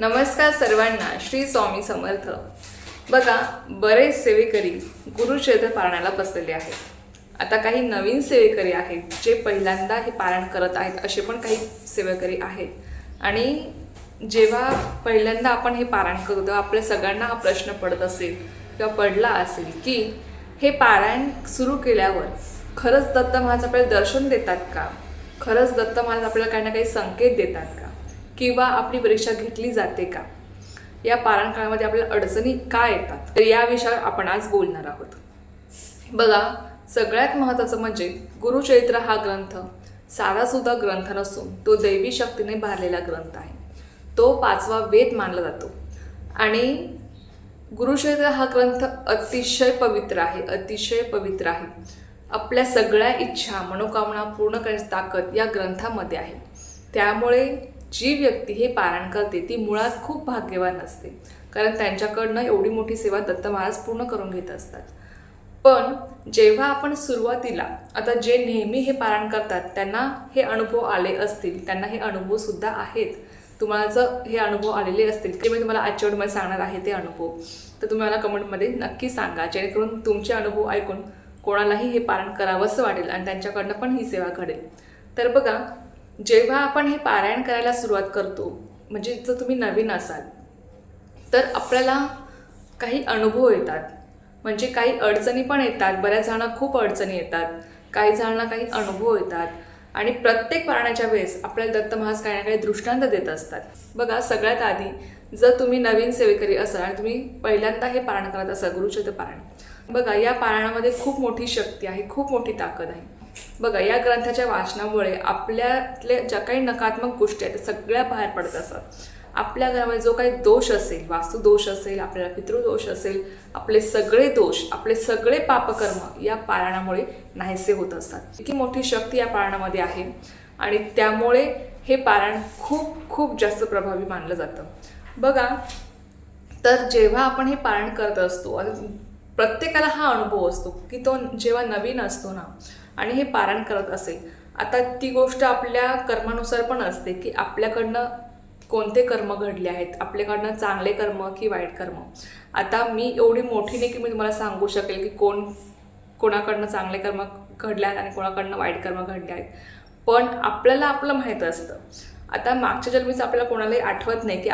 नमस्कार सर्वांना श्री स्वामी समर्थ. बघा बरेच सेवेकरी गुरुक्षेत्र पारणाला बसलेले आहेत. आता काही नवीन सेवेकरी आहेत जे पहिल्यांदा हे पारण करत आहेत असे पण काही सेवेकरी आहेत. आणि जेव्हा पहिल्यांदा आपण हे पारायण करतो तेव्हा आपल्या सगळ्यांना हा प्रश्न पडत असेल किंवा पडला असेल की हे पारायण सुरू केल्यावर खरंच दत्त महाराज आपल्याला दर्शन देतात का? खरंच दत्त महाराज आपल्याला काही ना काही संकेत देतात का? किंवा आपली परीक्षा घेतली जाते का? या पारायण काळामध्ये आपल्याला अडचणी का येतात? तर या विषयावर आपण आज बोलणार आहोत. बघा सगळ्यात महत्त्वाचं म्हणजे गुरुचरित्र हा ग्रंथ साधासुद्धा ग्रंथ नसून तो दैवी शक्तीने भरलेला ग्रंथ आहे. तो पाचवा वेद मानला जातो. आणि गुरुचरित्र हा ग्रंथ अतिशय पवित्र आहे अतिशय पवित्र आहे. आपल्या सगळ्या इच्छा मनोकामना पूर्ण करण्याची ताकद या ग्रंथामध्ये आहे. त्यामुळे जी व्यक्ती हे पारायण करते ती मुळात खूप भाग्यवान असते. कारण त्यांच्याकडनं एवढी मोठी सेवा दत्त महाराज पूर्ण करून घेत असतात. पण जेव्हा आपण सुरुवातीला आता जे नेहमी हे पारायण करतात त्यांना हे अनुभव आले असतील त्यांना हे अनुभवसुद्धा आहेत. तुम्हाला जर हे अनुभव आलेले असतील ते मी तुम्हाला आजच्या वेळेमध्ये सांगणार आहे ते अनुभव. तर तुम्ही मला कमेंटमध्ये नक्की सांगा जेणेकरून तुमचे अनुभव ऐकून कोणालाही हे पारायण करावंसं वाटेल आणि त्यांच्याकडनं पण ही सेवा घडेल. तर बघा जेव्हा आपण हे पारायण करायला सुरुवात करतो म्हणजे जर तुम्ही नवीन असाल तर आपल्याला काही अनुभव येतात. म्हणजे काही अडचणी पण येतात. बऱ्याच जणांना खूप अडचणी येतात. काही जणांना काही अनुभव येतात. आणि प्रत्येक पारण्याच्या वेळेस आपल्याला दत्त महाराज काही ना काही दृष्टांत देत असतात. बघा सगळ्यात आधी जर तुम्ही नवीन सेवेकरी असाल आणि तुम्ही पहिल्यांदा हे पारायण करत असाल गुरुचरित्र पारायण. बघा या पारायणामध्ये खूप मोठी शक्ती आहे खूप मोठी ताकद आहे. बघा या ग्रंथाच्या वाचनामुळे आपल्यातल्या ज्या काही नकारात्मक गोष्टी आहेत त्या सगळ्या बाहेर पडत असतात. आपल्या घरामध्ये जो काही दोष असेल वास्तुदोष असेल आपल्याला पितृदोष असेल आपले सगळे दोष आपले सगळे पापकर्म या पारायणामुळे नाहीसे होत असतात. इतकी मोठी शक्ती या पारायणामध्ये आहे आणि त्यामुळे हे पारायण खूप खूप जास्त प्रभावी मानलं जातं. बघा तर जेव्हा आपण हे पारायण करत असतो प्रत्येकाला हा अनुभव असतो की तो जेव्हा नवीन असतो ना आणि हे पारायण करत असेल आता ती गोष्ट आपल्या कर्मानुसार पण असते की आपल्याकडनं कोणते कर्म घडले आहेत? आपल्याकडनं चांगले कर्म की वाईट कर्म? आता मी एवढी मोठी नाही की मी तुम्हाला सांगू शकेल की कोण कोणाकडनं चांगले कर्म घडले आहेत आणि कोणाकडनं वाईट कर्म घडले आहेत. पण आपल्याला आपलं माहीत असतं. आता मागच्या जन्मीचं आपल्याला कोणालाही आठवत नाही की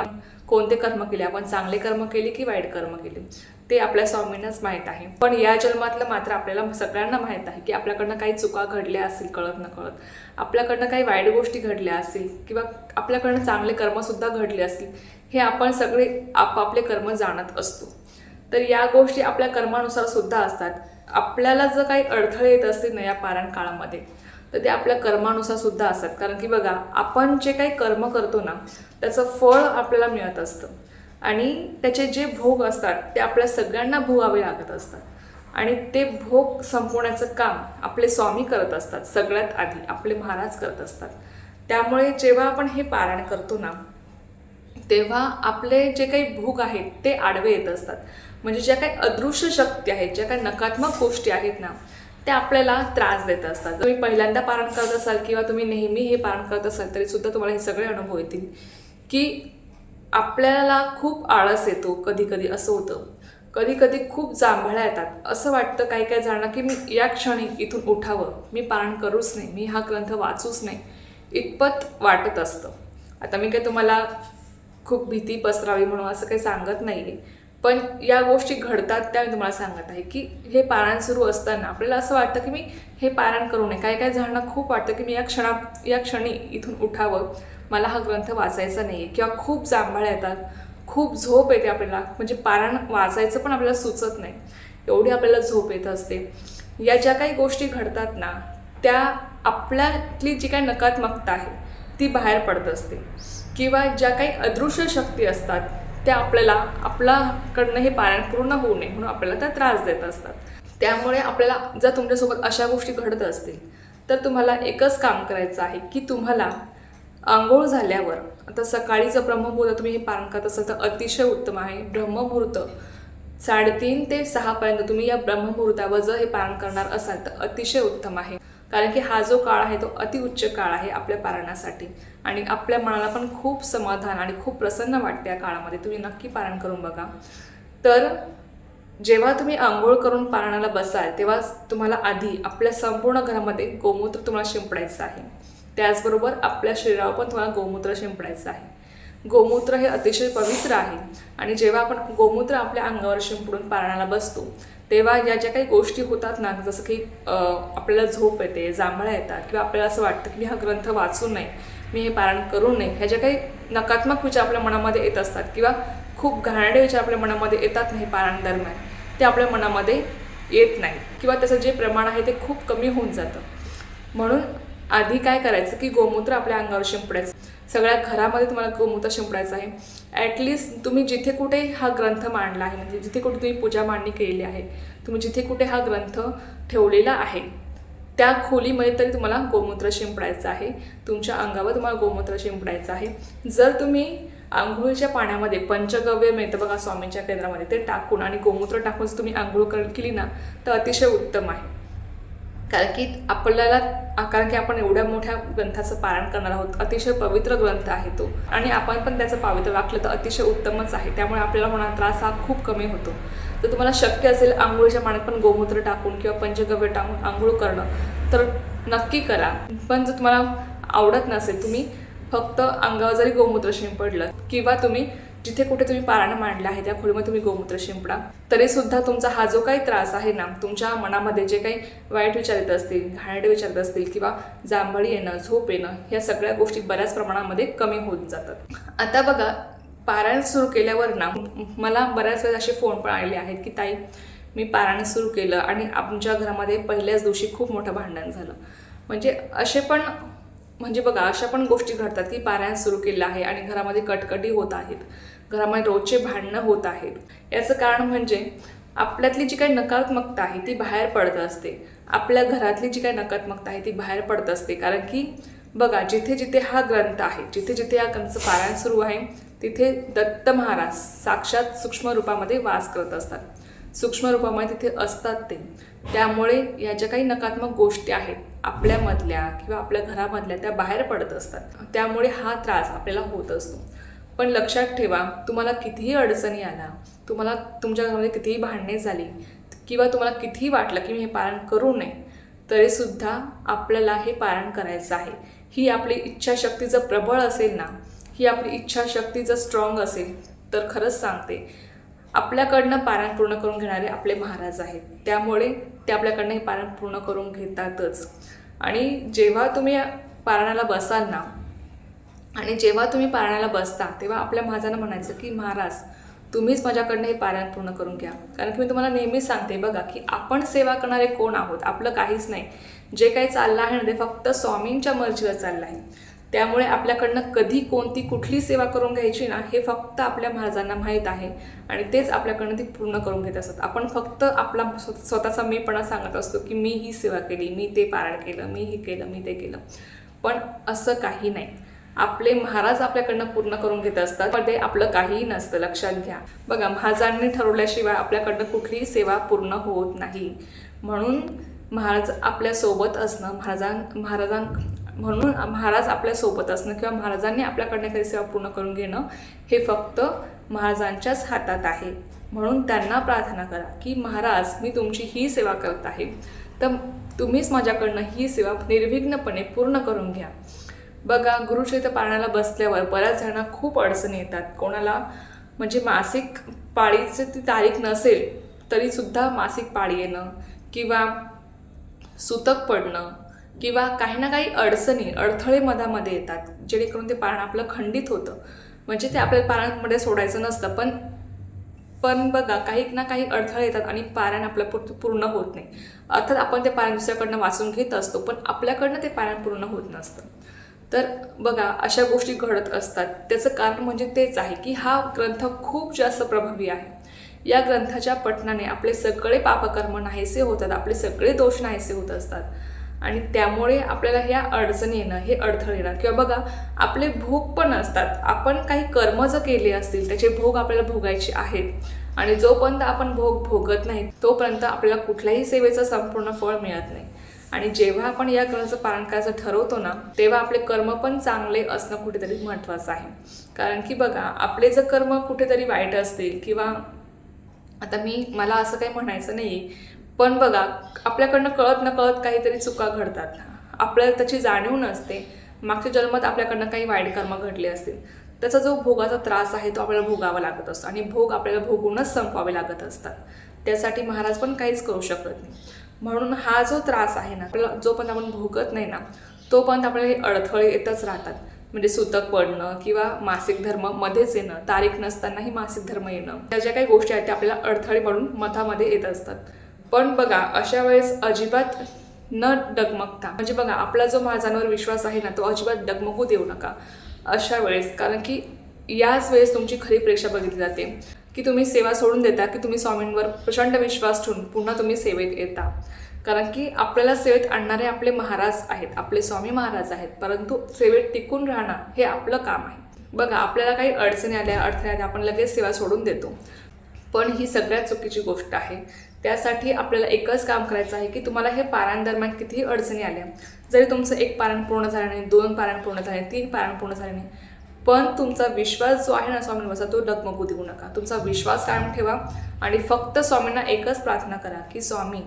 कोणते कर्म केले? आपण चांगले कर्म केले की वाईट कर्म केले? ते आपल्या स्वामींनाच माहीत आहे. पण या जन्मातलं मात्र आपल्याला सगळ्यांना माहीत आहे की आपल्याकडनं काही चुका घडल्या असतील कळत न कळत आपल्याकडनं काही वाईट गोष्टी घडल्या असतील किंवा आपल्याकडनं चांगले कर्मसुद्धा घडले असतील हे आपण सगळे आपापले कर्म जाणत असतो. तर या गोष्टी आपल्या कर्मानुसार सुद्धा असतात. आपल्याला जर काही अडथळे येत असतील ना या पारायण काळामध्ये तर ते आपल्या कर्मानुसार सुद्धा असतात. कारण की बघा आपण जे काही कर्म करतो ना त्याचं फळ आपल्याला मिळत असतं. आणि त्याचे जे भोग असतात ते आपल्या सगळ्यांना भोगावे लागत असतात. आणि ते भोग संपवण्याचं काम आपले स्वामी करत असतात सगळ्यात आधी आपले महाराज करत असतात. त्यामुळे जेव्हा आपण हे पारायण करतो ना तेव्हा आपले जे काही भोग आहेत ते आडवे येत असतात. म्हणजे ज्या काही अदृश्य शक्ती आहेत ज्या काही नकारात्मक गोष्टी आहेत ना त्या आपल्याला त्रास देत असतात. तुम्ही पहिल्यांदा पारण करत असाल किंवा तुम्ही नेहमी हे पारण करत असाल तरी सुद्धा तुम्हाला हे सगळे अनुभव येतील की आपल्याला खूप आळस येतो कधी कधी असं होतं. कधी कधी खूप जांभळ्या येतात. असं वाटतं काही काही जणांना की मी या क्षणी इथून उठावं. मी पारण करूच नाही. मी हा ग्रंथ वाचूच नाही. इतपत वाटत असतं. आता मी काही तुम्हाला खूप भीती पसरावी म्हणून असं काही सांगत नाही आहे पण या गोष्टी घडतात त्या मी तुम्हाला सांगत आहे की हे पारायण सुरू असताना आपल्याला असं वाटतं की मी हे पारायण करू नये. काही काही जणांना खूप वाटतं की मी या क्षणा या क्षणी इथून उठावं. मला हा ग्रंथ वाचायचा नाही आहे किंवा खूप जांभळ्या येतात खूप झोप येते आपल्याला. म्हणजे पारायण वाचायचं पण आपल्याला सुचत नाही. एवढी आपल्याला झोप येत असते. या ज्या काही गोष्टी घडतात ना त्या आपल्यातली जी काही नकारात्मकता आहे ती बाहेर पडत असते. किंवा ज्या काही अदृश्य शक्ती असतात त्या आपल्याला आपल्याकडनं हे पारायण पूर्ण होऊ नये म्हणून आपल्याला त्या त्रास देत असतात. त्यामुळे आपल्याला जर तुमच्यासोबत अशा गोष्टी घडत असतील तर तुम्हाला एकच काम करायचं आहे की तुम्हाला आंघोळ झाल्यावर आता सकाळीचं ब्रह्ममुहूर्त तुम्ही हे पारण करत असाल तर अतिशय उत्तम आहे. ब्रह्ममुहूर्त साडेतीन ते सहापर्यंत तुम्ही या ब्रह्ममुहूर्तावर जर हे पारण करणार असाल तर अतिशय उत्तम आहे. कारण की हा जो काळ आहे तो अतिउच्च काळ आहे आपल्या पारायणासाठी आणि आपल्या मनाला पण खूप समाधान आणि खूप प्रसन्न वाटते या काळामध्ये. तुम्ही नक्की पारायण करून बघा. तर जेव्हा तुम्ही आंघोळ करून पारायणाला बसाल तेव्हा तुम्हाला आधी आपल्या संपूर्ण घरामध्ये गोमूत्र तुम्हाला शिंपडायचं आहे. त्याचबरोबर आपल्या शरीरावर पण तुम्हाला गोमूत्र शिंपडायचं आहे. गोमूत्र हे अतिशय पवित्र आहे. आणि जेव्हा आपण गोमूत्र आपल्या अंगावर शिंपडून पारणाला बसतो तेव्हा या ज्या काही गोष्टी होतात ना जसं की आपल्याला झोप येते जांभळ्या येतात किंवा आपल्याला असं वाटतं की मी हा ग्रंथ वाचू नये मी हे पारण करू नये ह्या ज्या काही नकारात्मक विचार आपल्या मनामध्ये येत असतात किंवा खूप घाणेरडे विचार आपल्या मनामध्ये येतात नाही पारायण दरम्यान ते आपल्या मनामध्ये येत नाही. किंवा त्याचं जे प्रमाण आहे ते खूप कमी होऊन जातं. म्हणून आधी काय करायचं की गोमूत्र आपल्या अंगावर शिंपडायचं. सगळ्या घरामध्ये तुम्हाला गोमूत्र शिंपडायचं आहे. ॲटलिस्ट तुम्ही जिथे कुठे हा ग्रंथ मांडला आहे म्हणजे जिथे कुठे तुम्ही पूजा मांडणी केलेली आहे तुम्ही जिथे कुठे हा ग्रंथ ठेवलेला आहे त्या खोलीमध्ये तरी तुम्हाला गोमूत्र शिंपडायचं आहे. तुमच्या अंगावर तुम्हाला गोमूत्र शिंपडायचं आहे. जर तुम्ही आंघोळीच्या पाण्यामध्ये पंचगव्य मिळतं बघा स्वामींच्या केंद्रामध्ये ते टाकून आणि गोमूत्र टाकून जर तुम्ही आंघोळ कर- केली ना तर अतिशय उत्तम आहे. कारण की आपल्याला कारण की आपण एवढ्या मोठ्या ग्रंथाचं पारायण करणार आहोत अतिशय पवित्र ग्रंथ आहे तो. आणि आपण पण त्याचं पावित्र वाकलं तर अतिशय उत्तमच आहे. त्यामुळे आपल्याला होणारा त्रास हा खूप कमी होतो. तर तुम्हाला शक्य असेल आंघोळीच्या पाण्यात पण गोमूत्र टाकून किंवा पंचगव्य टाकून आंघोळ करणं तर नक्की करा. पण जर तुम्हाला आवडत नसेल तुम्ही फक्त अंगावर जरी गोमूत्र शिंपडलं किंवा तुम्ही जिथे कुठे तुम्ही पारायण मांडलं आहे त्या खोलीमध्ये तुम्ही गोमूत्र शिंपडा. तरी सुद्धा तुमचा हा जो काही त्रास आहे ना तुमच्या मनामध्ये जे काही वाईट विचार येत असतील घाणेडे विचार येत असतील किंवा जांभळी येणं झोप येणं ह्या सगळ्या गोष्टी बऱ्याच प्रमाणामध्ये कमी होत जातात. आता बघा पारायण सुरू केल्यावर ना मला बऱ्याच वेळेस असे फोन पण आलेले आहेत की ताई मी पारायण सुरू केलं आणि आमच्या घरामध्ये पहिल्याच दिवशी खूप मोठं भांडण झालं. म्हणजे असे पण म्हणजे बघा अशा पण गोष्टी घडतात की पारायण सुरू केलं आहे आणि घरामध्ये कटकटी होत आहेत. घरामध्ये रोजचे भांडणं होत आहेत. याचं कारण म्हणजे आपल्यातली जी काही नकारात्मकता आहे ती बाहेर पडत असते. आपल्या घरातली जी काही नकारात्मकता आहे ती बाहेर पडत असते. कारण की बघा जिथे जिथे हा ग्रंथ आहे जिथे जिथे या ग्रंथचं पारायण सुरू आहे तिथे दत्त महाराज साक्षात सूक्ष्म रूपामध्ये वास करत असतात. सूक्ष्म रूपामध्ये तिथे असतात ते. त्यामुळे या ज्या काही नकारात्मक गोष्टी आहेत आपल्यामधल्या किंवा आपल्या घरामधल्या त्या बाहेर पडत असतात. त्यामुळे हा त्रास आपल्याला होत असतो. पण लक्षात ठेवा तुम्हाला कितीही अडचणी आल्या तुम्हाला तुमच्या घरामध्ये कितीही भांडणे झाली किंवा तुम्हाला कितीही वाटलं की मी हे पारण करू नये तरीसुद्धा आपल्याला हे पारण करायचं आहे. ही आपली इच्छाशक्ती जर प्रबळ असेल ना ही आपली इच्छाशक्ती जर स्ट्रॉंग असेल तर खरंच सांगते आपल्याकडनं पारायण पूर्ण करून घेणारे आपले महाराज आहेत. त्यामुळे ते आपल्याकडनं हे पारायण पूर्ण करून घेतातच. आणि जेव्हा तुम्ही पारायणाला बसाल ना आणि जेव्हा तुम्ही पारायणाला बसता तेव्हा आपल्या महाराजांना म्हणायचं की महाराज तुम्हीच माझ्याकडनं हे पारायण पूर्ण करून घ्या. कारण की मी तुम्हाला नेहमीच सांगते बघा की आपण सेवा करणारे कोण आहोत? आपलं काहीच नाही. जे काही चाललं आहे ना ते फक्त स्वामींच्या मर्जीवर चाललं आहे. त्यामुळे आपल्याकडनं कधी कोणती कुठली सेवा करून घ्यायची ना हे फक्त आपल्या महाराजांना माहीत आहे. आणि तेच आपल्याकडनं ती पूर्ण करून घेत असतात. आपण फक्त आपला स्व- स्वतःचा मीपणा सांगत असतो की मी ही सेवा केली मी ते पारायण केलं मी हे केलं मी ते केलं. पण असं काही नाही. आपले महाराज आपल्याकडनं पूर्ण करून घेत असतात पण ते आपलं काहीही नसतं. लक्षात घ्या. बघा महाराजांनी ठरवल्याशिवाय आपल्याकडनं कुठलीही सेवा पूर्ण होत नाही. म्हणून महाराज आपल्यासोबत असणं महाराजां महाराजां म्हणून महाराज आपल्यासोबत असणं किंवा महाराजांनी आपल्याकडनं काही सेवा पूर्ण करून घेणं हे फक्त महाराजांच्याच हातात आहे. म्हणून त्यांना प्रार्थना करा की महाराज मी तुमची ही सेवा करत आहे. तर तुम्हीच माझ्याकडनं ही सेवा निर्विघ्नपणे पूर्ण करून घ्या. बघा गुरुक्षेत्र पाळण्याला बसल्यावर बऱ्याच जणांना खूप अडचणी येतात. कोणाला म्हणजे मासिक पाळीची ती तारीख नसेल तरीसुद्धा मासिक पाळी येणं किंवा सुतक पडणं किंवा काही ना काही अडचणी अडथळे मधामध्ये येतात जेणेकरून ते पाळणं आपलं खंडित होतं. म्हणजे ते आपल्याला पाळणामध्ये सोडायचं नसतं. पण पण बघा काही ना काही अडथळे येतात आणि पारायण आपलं पूर- पूर्ण होत नाही. अर्थात आपण ते पारायण दुसऱ्याकडनं वाचून घेत असतो पण आपल्याकडनं ते पारायण पूर्ण होत नसतं. तर बघा अशा गोष्टी घडत असतात. त्याचं कारण म्हणजे तेच आहे की हा ग्रंथ खूप जास्त प्रभावी आहे. या ग्रंथाच्या पठणाने आपले सगळे पापकर्म नाहीसे होतात आपले सगळे दोष नाहीसे होत असतात. आणि त्यामुळे आपल्याला ह्या अडचणी येणं हे अडथळे येणं किंवा बघा आपले भोग पण असतात. आपण काही कर्म जर केले असतील त्याचे भोग आपल्याला भोगायचे आहेत. आणि जोपर्यंत आपण भोग भोगत नाही तोपर्यंत आपल्याला कुठल्याही सेवेचं संपूर्ण फळ मिळत नाही. आणि जेव्हा आपण या ग्रहाचं पालन करायचं ठरवतो ना तेव्हा आपले कर्म पण चांगले असणं कुठेतरी महत्त्वाचं आहे. कारण की बघा आपले जर कर्म कुठेतरी वाईट असतील किंवा आता मी मला असं काही म्हणायचं नाही पण बघा आपल्याकडनं कळत न कळत काहीतरी चुका घडतात. आपल्याला त्याची जाणीव नसते. मागच्या जन्मात आपल्याकडनं काही वाईट कर्म घडले असतील. त्याचा जो भोगाचा त्रास आहे तो आपल्याला भोगावा लागत असतो. आणि भोग आपल्याला भोगूनच संपवावे लागत असतात. त्यासाठी महाराज पण काहीच करू शकत नाही. म्हणून हा जो त्रास आहे ना आपल्याला जोपर्यंत आपण भोगत नाही ना तोपर्यंत आपल्याला हे अडथळे येतच राहतात. म्हणजे सुतक पडणं किंवा मासिक धर्म मध्येच येणं तारीख नसतानाही मासिक धर्म येणं. त्या ज्या काही गोष्टी आहेत त्या आपल्याला अडथळे म्हणून मतामध्ये येत असतात. पण बघा अशा वेळेस अजिबात न डगमगता म्हणजे बघा आपला जो माझ्यावर विश्वास आहे ना तो अजिबात डगमगू देऊ नका अशा वेळेस. कारण की याच वेळेस तुमची खरी परीक्षा बघितली जाते. की तुम्ही सेवा सोडून देता की तुम्ही स्वामींवर प्रचंड विश्वास ठेवून पुन्हा तुम्ही सेवेत येता. कारण की आपल्याला सेवेत आणणारे आपले महाराज आहेत आपले स्वामी महाराज आहेत परंतु सेवेत टिकून राहणं हे आपलं काम आहे. बघा आपल्याला काही अडचणी आल्या अडथळे आल्या आपण लगेच सेवा सोडून देतो. पण ही सगळ्यात चुकीची गोष्ट आहे. त्यासाठी आपल्याला एकच काम करायचं आहे की तुम्हाला हे पारायणदरम्यान कितीही अडचणी आल्या जरी तुमचं एक पारायण पूर्ण झालं नाही दोन पारायण पूर्ण झाले तीन पारायण पूर्ण झाले नाही पण तुमचा विश्वास जो आहे ना स्वामींवरचा तो डगमगू देऊ नका. तुमचा विश्वास कायम ठेवा आणि फक्त स्वामींना एकच प्रार्थना करा की स्वामी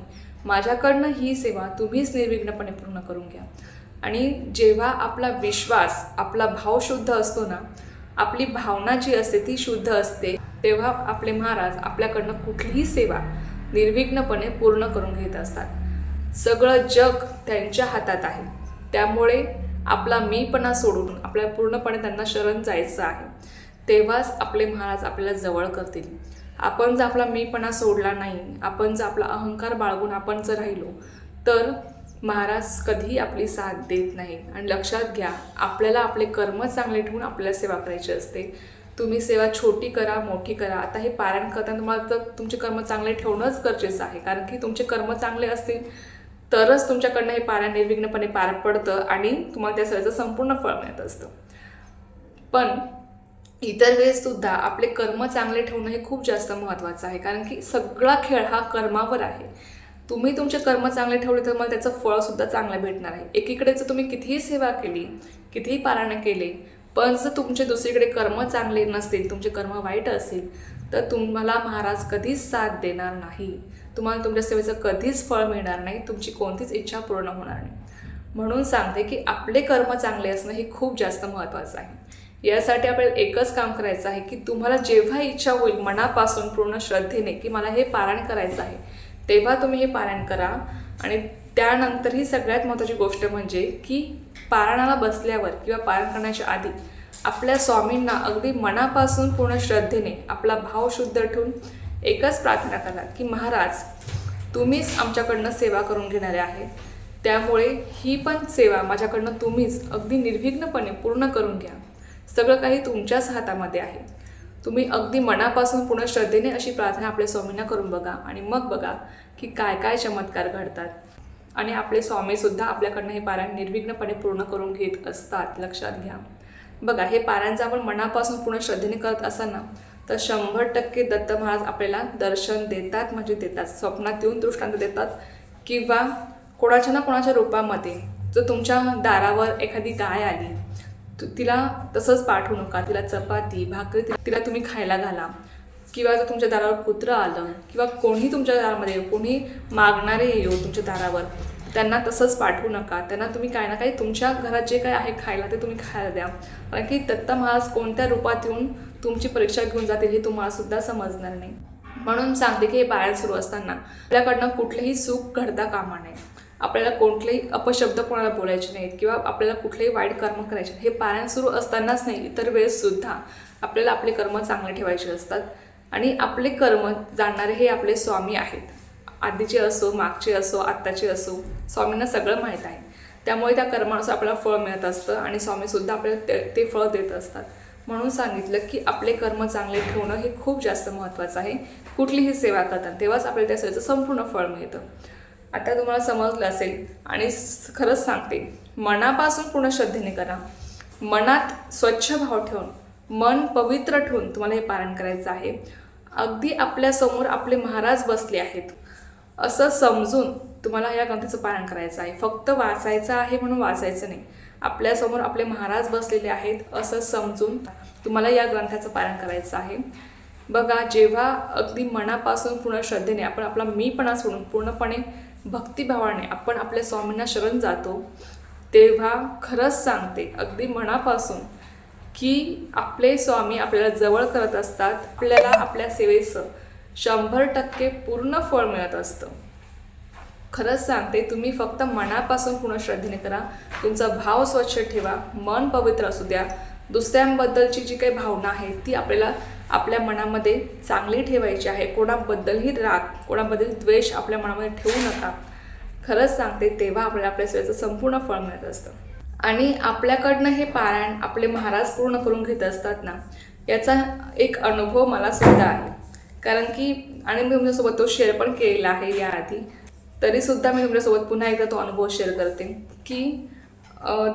माझ्याकडनं ही सेवा तुम्हीच निर्विघ्नपणे पूर्ण करून घ्या. आणि जेव्हा आपला विश्वास आपला भाव शुद्ध असतो ना आपली भावना जी असते ती शुद्ध असते तेव्हा आपले महाराज आपल्याकडनं कुठलीही सेवा निर्विघ्नपणे पूर्ण करून घेत असतात. सगळं जग त्यांच्या हातात आहे. त्यामुळे आपला मीपणा सोडून आपल्याला पूर्णपणे त्यांना शरण जायचं आहे. तेव्हाच आपले महाराज आपल्याला जवळ करतील. आपण जर आपला मीपणा सोडला नाही आपण जर आपला अहंकार बाळगून आपण जर राहिलो तर महाराज कधीही आपली साथ देत नाही. आणि लक्षात घ्या आपल्याला आपले कर्म चांगले ठेवून आपल्याला सेवा करायची असते. तुम्ही सेवा छोटी करा मोठी करा. आता हे पारायण करताना तुम्हाला तर तुमचे कर्म चांगले ठेवणंच गरजेचं आहे. कारण की तुमचे कर्म चांगले असतील तरच तुमच्याकडनं हे पारायण निर्विघ्नपणे पार पडतं आणि तुम्हाला त्या सगळ्याचं संपूर्ण फळ मिळत असतं. पण इतर वेळेससुद्धा आपले कर्म चांगले ठेवणं हे खूप जास्त महत्त्वाचं आहे. कारण की सगळा खेळ हा कर्मावर आहे. तुम्ही तुमचे कर्म चांगले ठेवले तर मला त्याचं फळसुद्धा चांगलं भेटणार आहे. एकीकडे जर तुम्ही कितीही सेवा केली कितीही पारायण केले पण जर तुमचे दुसरीकडे कर्म चांगले नसतील तुमचे कर्म वाईट असेल तर तुम्हाला महाराज कधीच साथ देणार नाही. तुम्हाला तुमच्या सेवेचं कधीच फळ मिळणार नाही तुमची कोणतीच इच्छा पूर्ण होणार नाही. म्हणून सांगते की आपले कर्म चांगले असणं हे खूप जास्त महत्त्वाचं आहे. यासाठी आपल्याला एकच काम करायचं आहे की तुम्हाला जेव्हा इच्छा होईल मनापासून पूर्ण श्रद्धेने की मला हे पारायण करायचं आहे तेव्हा तुम्ही हे पारायण करा. आणि त्यानंतर ही सगळ्यात महत्त्वाची गोष्ट म्हणजे की पारायणाला बसल्यावर किंवा पारायण करण्याच्या आधी आपल्या स्वामींना अगदी मनापासून पूर्ण श्रद्धेने आपला भाव शुद्ध ठेवून एकच प्रार्थना करा की महाराज तुम्हीच आमच्याकडनं सेवा करून घेणारे आहेत. त्यामुळे ही पण सेवा माझ्याकडनं तुम्हीच अगदी निर्विघ्नपणे पूर्ण करून घ्या. सगळं काही तुमच्याच हातामध्ये आहे. तुम्ही अगदी मनापासून पूर्ण श्रद्धेने अशी प्रार्थना आपल्या स्वामींना करून बघा आणि मग बघा की काय काय चमत्कार घडतात. आणि आपले स्वामीसुद्धा आपल्याकडनं हे पारायण निर्विघ्नपणे पूर्ण करून घेत असतात. लक्षात घ्या. बघा हे पारायण जर आपण मनापासून पूर्ण श्रद्धेने करत असाल ना तर शंभर टक्के दत्त महाराज आपल्याला दर्शन देतात म्हणजे देतात स्वप्नात येऊन दृष्टांत देतात किंवा कोणाच्या ना कोणाच्या रूपामध्ये जर तुमच्या दारावर एखादी गाय आली तिला तसंच पाठवू नका तिला चपाती भाकरी तिला तुम्ही खायला घाला. किंवा जर तुमच्या दारावर कुत्रं आलं किंवा कोणी तुमच्या दारामध्ये कोणी मागणारे येऊ तुमच्या दारावर त्यांना तसंच पाठवू नका. त्यांना तुम्ही काही ना काही तुमच्या घरात जे काय आहे खायला ते तुम्ही खायला द्या. कारण की दत्त महाराज कोणत्या रूपात येऊन तुमची परीक्षा घेऊन जातील हे तुम्हाला सुद्धा समजणार नाही. म्हणून सांगते की हे बाहेर सुरू असताना आपल्याकडनं कुठलेही चूक घडता कामा नये. आपल्याला कोणतेही अपशब्द कोणाला बोलायचे नाहीत किंवा आपल्याला कुठलेही वाईट कर्म करायचे हे पारायण सुरू असतानाच नाही इतर वेळेससुद्धा आपल्याला आपले कर्म चांगले ठेवायचे असतात. आणि आपले कर्म जाणणारे हे आपले स्वामी आहेत. आधीचे असो मागचे असो आत्ताचे असो स्वामींना सगळं माहीत आहे. त्यामुळे त्या कर्मानुसार आपल्याला फळ मिळत असतं आणि स्वामीसुद्धा आपल्याला ते ते फळ देत असतात. म्हणून सांगितलं की आपले कर्म चांगले ठेवणं हे खूप जास्त महत्त्वाचं आहे. कुठलीही सेवा करतात तेव्हाच आपल्याला त्या सेवेचं संपूर्ण फळ मिळतं. आता तुम्हाला समजलं असेल आणि खरंच सांगते मनापासून पूर्ण श्रद्धेने करा. मनात स्वच्छ भाव ठेवून मन पवित्र ठेवून तुम्हाला हे पारण करायचं आहे. अगदी आपल्यासमोर आपले महाराज बसले आहेत. असं समजून तुम्हाला या ग्रंथाचं पारण करायचं आहे. फक्त वाचायचं आहे म्हणून वाचायचं नाही. आपल्यासमोर आपले महाराज बसलेले आहेत असं समजून तुम्हाला या ग्रंथाचं पालन करायचं आहे. बघा जेव्हा अगदी मनापासून पूर्ण श्रद्धेने आपण आपला मीपणा सोडून पूर्णपणे भक्तिभावाने आपण आपल्या स्वामींना शरण जातो तेव्हा खरंच सांगते अगदी मनापासून की आपले स्वामी आपल्याला जवळ करत असतात आपल्याला आपल्या सेवेचं शंभर टक्के पूर्ण फळ मिळत असतं. खरंच सांगते तुम्ही फक्त मनापासून पूर्ण श्रद्धेने करा. तुमचा भाव स्वच्छ ठेवा मन पवित्र असू द्या. दुसऱ्यांबद्दलची जी काही भावना आहे ती आपल्याला आपल्या मनामध्ये चांगली ठेवायची आहे. कोणाबद्दलही राग कोणाबद्दल द्वेष आपल्या मनामध्ये ठेवू नका. खरंच सांगते तेव्हा आपल्याला आपल्या सेवेचं संपूर्ण फळ मिळत असतं. आणि आपल्याकडनं हे पारायण आपले महाराज पूर्ण करून घेत असतात ना याचा एक अनुभव मला सुद्धा आहे. कारण की आणि मी तुमच्यासोबत तो शेअर पण केलेला आहे याआधी. तरीसुद्धा मी तुमच्यासोबत पुन्हा एकदा तो अनुभव शेअर करते की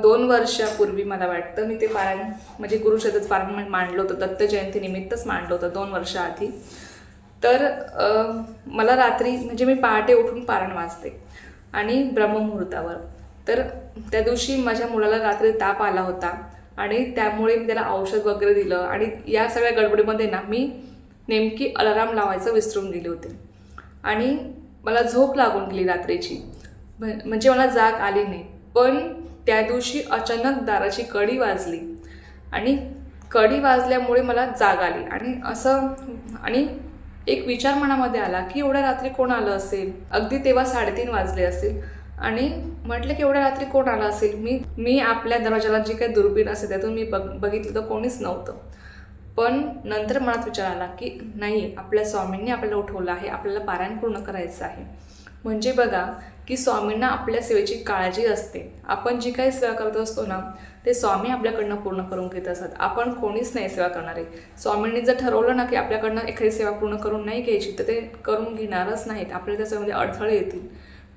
दोन वर्षापूर्वी मला वाटतं मी ते पारायण म्हणजे गुरुशतच पारायण मांडलं होतं दत्त जयंतीनिमित्तच मांडलं होतं दोन वर्षाआधी तर मला रात्री म्हणजे मी पहाटे उठून पारायण वाचते आणि ब्रह्ममुहूर्तावर. तर त्या दिवशी माझ्या मुलाला रात्री ताप आला होता आणि त्यामुळे मी त्याला औषध वगैरे दिलं आणि या सगळ्या गडबडीमध्ये ना मी नेमकी अलाराम लावायचं विसरून गेले होते. आणि मला झोप लागून गेली रात्रीची. म्हणजे मला जाग आली नाही. पण त्या दिवशी अचानक दाराची कडी वाजली. आणि कडी वाजल्यामुळे मला जाग आली. आणि असं आणि एक विचार मनामध्ये आला की एवढ्या रात्री कोण आलं असेल? अगदी तेव्हा साडेतीन वाजले असतील आणि म्हटलं की एवढ्या रात्री कोण आलं असेल? मी मी आपल्या दरवाजाला जी काही दुर्बीण असेल त्यातून मी बघ बघितलं तर कोणीच नव्हतं. पण नंतर मनात विचार आला की नाही आपल्या स्वामींनी आपल्याला उठवलं आहे आपल्याला पारायण पूर्ण करायचं आहे. म्हणजे बघा की स्वामींना आपल्या सेवेची काळजी असते. आपण जी काही सेवा करत असतो ना ते स्वामी आपल्याकडनं पूर्ण करून घेत असतात. आपण कोणीच नाही सेवा करणारे. स्वामींनी जर ठरवलं ना की आपल्याकडनं एखादी सेवा पूर्ण करून नाही घ्यायची तर ते करून घेणारच नाहीत. आपल्याला त्याच्यामध्ये अडथळे येतील.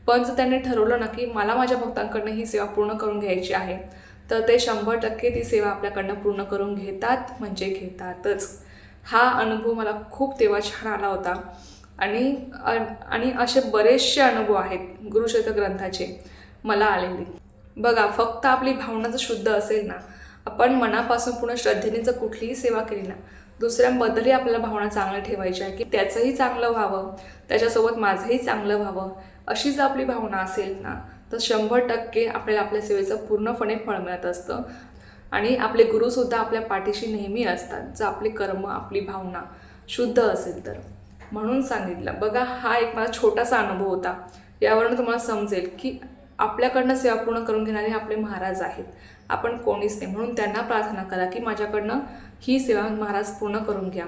पण जर त्यांनी ठरवलं ना की मला माझ्या भक्तांकडनं ही सेवा पूर्ण करून घ्यायची आहे तर ते शंभर टक्के ती सेवा आपल्याकडनं पूर्ण करून घेतात म्हणजे घेतातच. हा अनुभव मला खूप तेव्हा छान आला होता. आणि आणि असे बरेचसे अनुभव आहेत गुरुशत ग्रंथाचे मला आलेले. बघा फक्त आपली भावना जर शुद्ध असेल ना आपण मनापासून पूर्ण श्रद्धेने जर कुठलीही सेवा केली ना दुसऱ्यांबद्दलही आपल्याला भावना चांगल्या ठेवायची आहे की त्याचंही चांगलं व्हावं त्याच्यासोबत माझंही चांगलं व्हावं अशी जर आपली भावना असेल ना तर शंभर टक्के आपल्याला आपल्या सेवेचं पूर्णपणे फळ मिळत असतं. आणि आपले गुरुसुद्धा आपल्या पाठीशी नेहमी असतात जर आपले कर्म आपली भावना शुद्ध असेल तर. म्हणून सांगितलं. बघा हा एक माझा छोटासा अनुभव होता. यावरून तुम्हाला समजेल की आपल्याकडनं सेवा पूर्ण करून घेणारे आपले महाराज आहेत. आपण कोणीच नाही. म्हणून त्यांना प्रार्थना करा की माझ्याकडनं ही सेवा महाराज पूर्ण करून घ्या.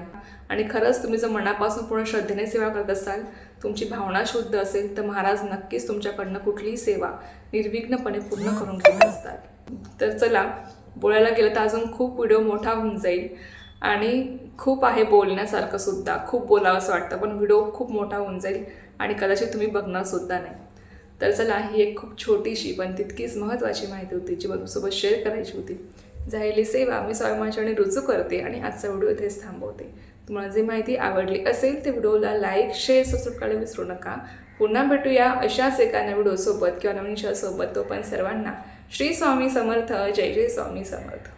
आणि खरंच तुम्ही जर मनापासून पूर्ण श्रद्धेने सेवा करत असाल तुमची भावना शुद्ध असेल तर महाराज नक्कीच तुमच्याकडनं कुठलीही सेवा निर्विघ्नपणे पूर्ण करून घेत असतात. तर चला बोलायला गेलं तर अजून खूप व्हिडिओ मोठा होऊन जाईल. आणि खूप आहे बोलण्यासारखं सुद्धा. खूप बोलावंसं वाटतं पण व्हिडिओ खूप मोठा होऊन जाईल. आणि कदाचित तुम्ही बघणार सुद्धा नाही. तर चला ही एक खूप छोटीशी पण तितकीच महत्त्वाची माहिती होती जी तुमच्यासोबत शेअर करायची होती. झालेली सेवा मी स्वामीमांच्याने रुजू करते आणि आजचा व्हिडिओ इथेच थांबवते. तुम्हाला जी माहिती आवडली असेल ते व्हिडिओला लाईक शेअर सबस्क्राईब करायला विसरू नका. पुन्हा भेटूया अशाच एका नव्या व्हिडिओसोबत किंवा नवीन शोसोबत. तो पण सर्वांना श्री स्वामी समर्थ जय जय स्वामी समर्थ.